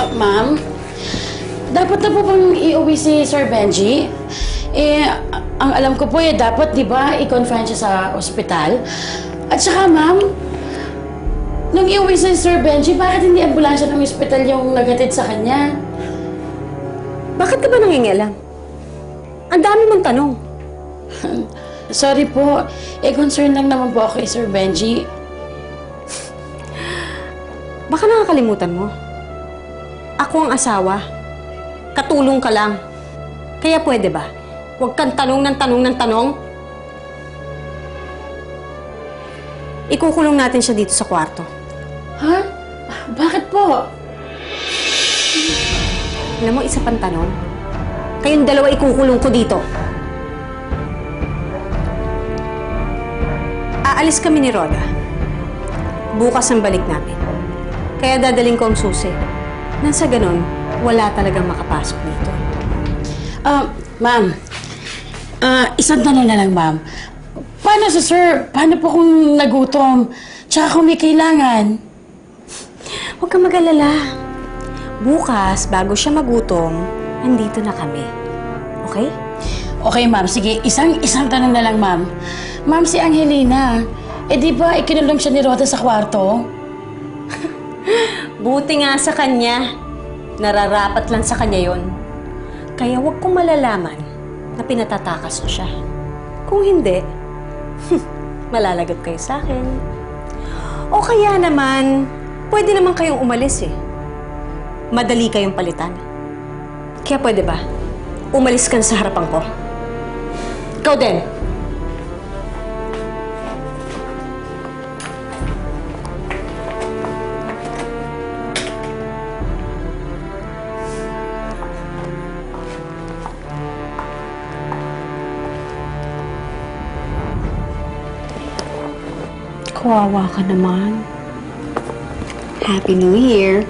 Ah, ma'am, dapat na po bang iuwi si Sir Benji? Eh, ang alam ko po eh, dapat, di ba, i-confine siya sa ospital? At saka, ma'am, nung iuwi si Sir Benji, bakit hindi ambulansya ng ospital yung naghatid sa kanya? Bakit ka ba nangingialam? Ang dami mong tanong. Sorry po, eh, concern lang naman po ako kay Sir Benji. Baka nakakalimutan mo. Ako ang asawa. Katulong ka lang. Kaya pwede ba? Huwag kang tanong ng tanong ng tanong. Ikukulong natin siya dito sa kwarto. Ha? Bakit po? Alam mo, isa pang tanong. Kayong dalawa ikukulong ko dito. Aalis kami ni Rhoda. Bukas ang balik namin. Kaya dadaling ko ang susi. Nang sa ganon, wala talagang makapasok dito. Ah, ma'am. Ah, isang tanong na lang, ma'am. Paano sa sir? Paano po kung nagutom? Tsaka kung may kailangan? Huwag kang mag-alala. Bukas, bago siya magutom, andito na kami. Okay? Okay, ma'am. Sige, isang isang tanong na lang, ma'am. Ma'am, si Angelina, eh di ba ikinulong siya ni Rhoda sa kwarto? Buti nga sa kanya. Nararapat lang sa kanya yon. Kaya huwag kong malalaman na pinatatakas niya siya. Kung hindi, malalagot kayo sa akin. O kaya naman, pwede naman kayong umalis eh. Madali kayong palitan. Kaya pwede ba? Umalis ka sa harapan ko. Ikaw din. Kawawa ka naman. Happy New Year.